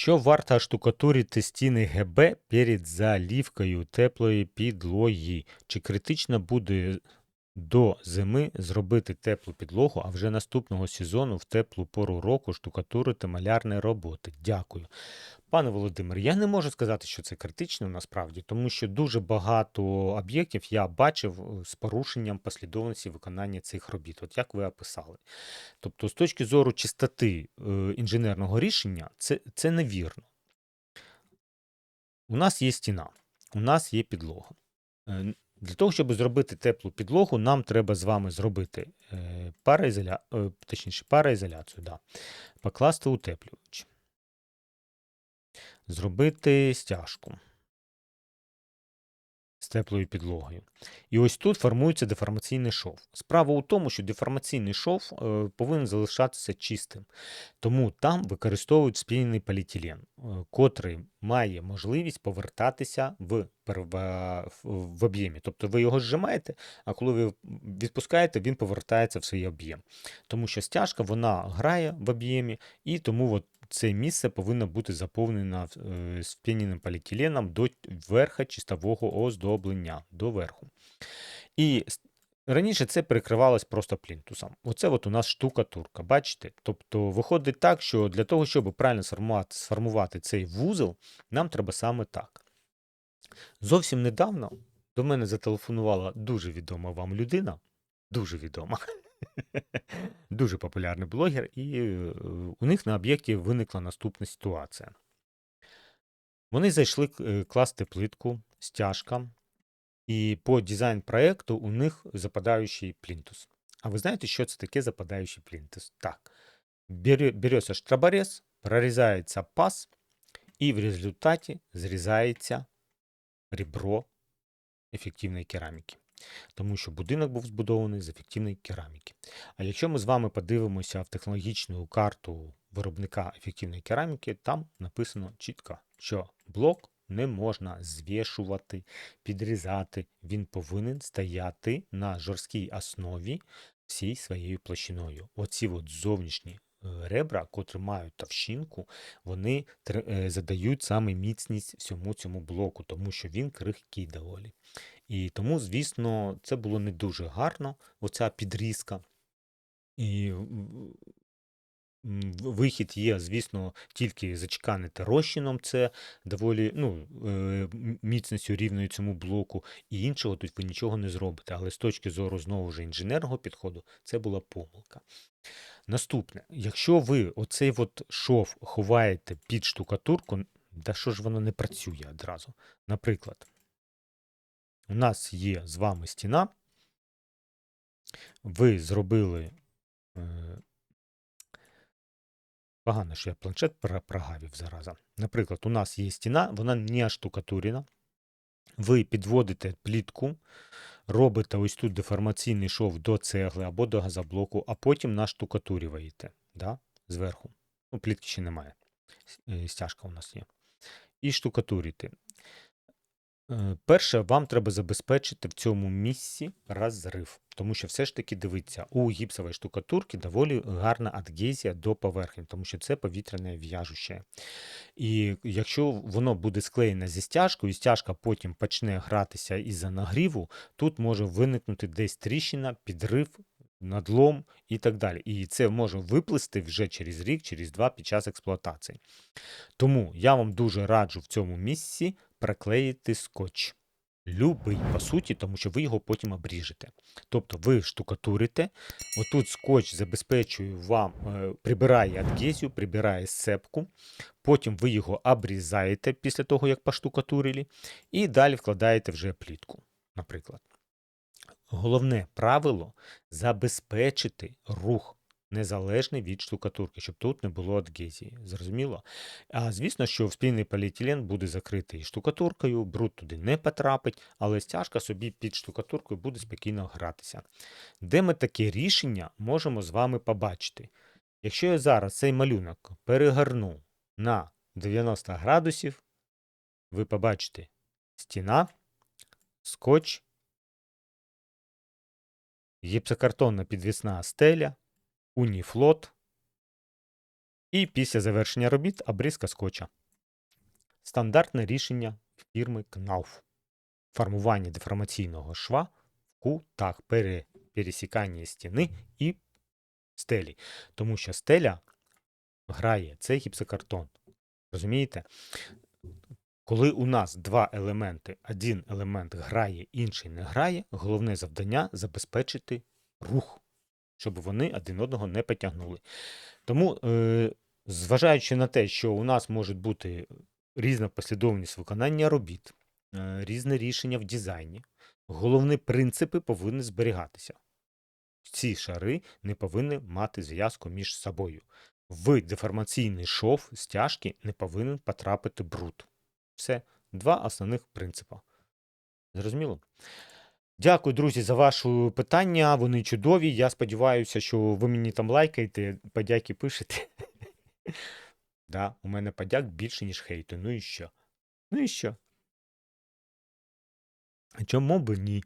Що варто штукатурити стіни ГБ перед залівкою теплої підлоги? Чи критично буде до зими зробити теплу підлогу, а вже наступного сезону в теплу пору року штукатурити малярні роботи? Дякую. Пане Володимир, я не можу сказати, що це критично насправді, тому що дуже багато об'єктів я бачив е, з порушенням послідовності виконання цих робіт, от як ви описали. Тобто, з точки зору чистоти е, інженерного рішення, це, це невірно. У нас є стіна, у нас є підлога. Е, Для того, щоб зробити теплу підлогу, нам треба з вами зробити пароізоля... е, точніше, пароізоляцію, да. покласти утеплювач, зробити стяжку з теплою підлогою. І ось тут формується деформаційний шов. Справа у тому, що деформаційний шов е, повинен залишатися чистим. Тому там використовують спінений поліетилен, е, котрий має можливість повертатися в, в- в об'ємі. Тобто ви його зжимаєте, а коли ви відпускаєте, він повертається в свій об'єм. Тому що стяжка вона грає в об'ємі, і тому от це місце повинно бути заповнено е, спіненим поліетиленом до верха чистового оздоблення, до верху. І раніше це перекривалось просто плінтусом. Оце от у нас штукатурка, бачите? Тобто виходить так, що для того, щоб правильно сформувати цей вузол, нам треба саме так. Зовсім недавно до мене зателефонувала дуже відома вам людина, дуже відома, дуже популярний блогер, і е, у них на об'єкті виникла наступна ситуація. Вони зайшли е, класти плитку, стяжка, і по дизайн-проекту у них западаючий плінтус. А ви знаєте, що це таке западаючий плінтус? Так. Береться штраборез, прорізається паз, і в результаті зрізається ребро ефективної кераміки. Тому що будинок був збудований з ефективної кераміки. А якщо ми з вами подивимося в технологічну карту виробника ефективної кераміки, там написано чітко, що блок не можна звішувати, підрізати. Він повинен стояти на жорсткій основі всій своєю площиною. Оці от зовнішні е, ребра, котрі мають товщинку, вони е, задають саме міцність всьому цьому блоку, тому що він крихкий доволі. І тому, звісно, це було не дуже гарно, оця підрізка. І вихід є, звісно, тільки зачеканити розчином, це доволі ну, е, міцністю рівною цьому блоку, і іншого тут ви нічого не зробите. Але з точки зору знову ж інженерного підходу, це була помилка. Наступне, якщо ви оцей от шов ховаєте під штукатурку, да що ж воно не працює одразу. Наприклад, у нас є з вами стіна, ви зробили. Е, Погано, що я планшет прогавив зараза. Наприклад, у нас є стіна, вона не оштукатурена. Ви підводите плітку, робите ось тут деформаційний шов до цегли або до газоблоку, а потім наштукатурюєте да, зверху. Ну, плітки ще немає. е, Стяжка у нас є. І штукатурите. Е, Перше, вам треба забезпечити в цьому місці розрив, тому що все ж таки дивіться, у гіпсової штукатурки доволі гарна адгезія до поверхні, тому що це повітряне в'яжуще. І якщо воно буде склеєне зі стяжкою, і стяжка потім почне гратися із-за нагріву, тут може виникнути десь тріщина, підрив, надлом і так далі. І це може виплисти вже через рік, через два під час експлуатації. Тому я вам дуже раджу в цьому місці приклеїти скотч. Любий, по суті, тому що ви його потім обріжете. Тобто ви штукатурите, отут скотч забезпечує вам, е, прибирає адгезію, прибирає сцепку, потім ви його обрізаєте після того, як поштукатурили, і далі вкладаєте вже плітку, наприклад. Головне правило забезпечити рух незалежний від штукатурки, щоб тут не було адгезії. Зрозуміло? А звісно, що спільний поліетилен буде закритий штукатуркою, бруд туди не потрапить, але стяжка собі під штукатуркою буде спокійно гратися. Де ми таке рішення можемо з вами побачити? Якщо я зараз цей малюнок перегорну на 90 градусів, ви побачите стіна, скотч, гіпсокартонна підвісна стеля, уніфлот, І після завершення робіт обрізка скотча. Стандартне рішення фірми Knauf. Формування деформаційного шва в кутах пере, пересікання стіни і стелі. Тому що стеля грає, це гіпсокартон. Розумієте? Коли у нас два елементи, один елемент грає, інший не грає, головне завдання забезпечити рух, щоб вони один одного не потягнули. Тому, е, зважаючи на те, що у нас може бути різна послідовність виконання робіт, е, різне рішення в дизайні, головні принципи повинні зберігатися. Ці шари не повинні мати зв'язку між собою. В деформаційний шов стяжки не повинен потрапити бруд. Все, два основних принципи. Зрозуміло? Дякую, друзі, за ваші питання. Вони чудові. Я сподіваюся, що ви мені там лайкаєте, подяки пишете. Да, у мене подяк більше, ніж хейту. Ну і що? Ну і що? Чому б ні?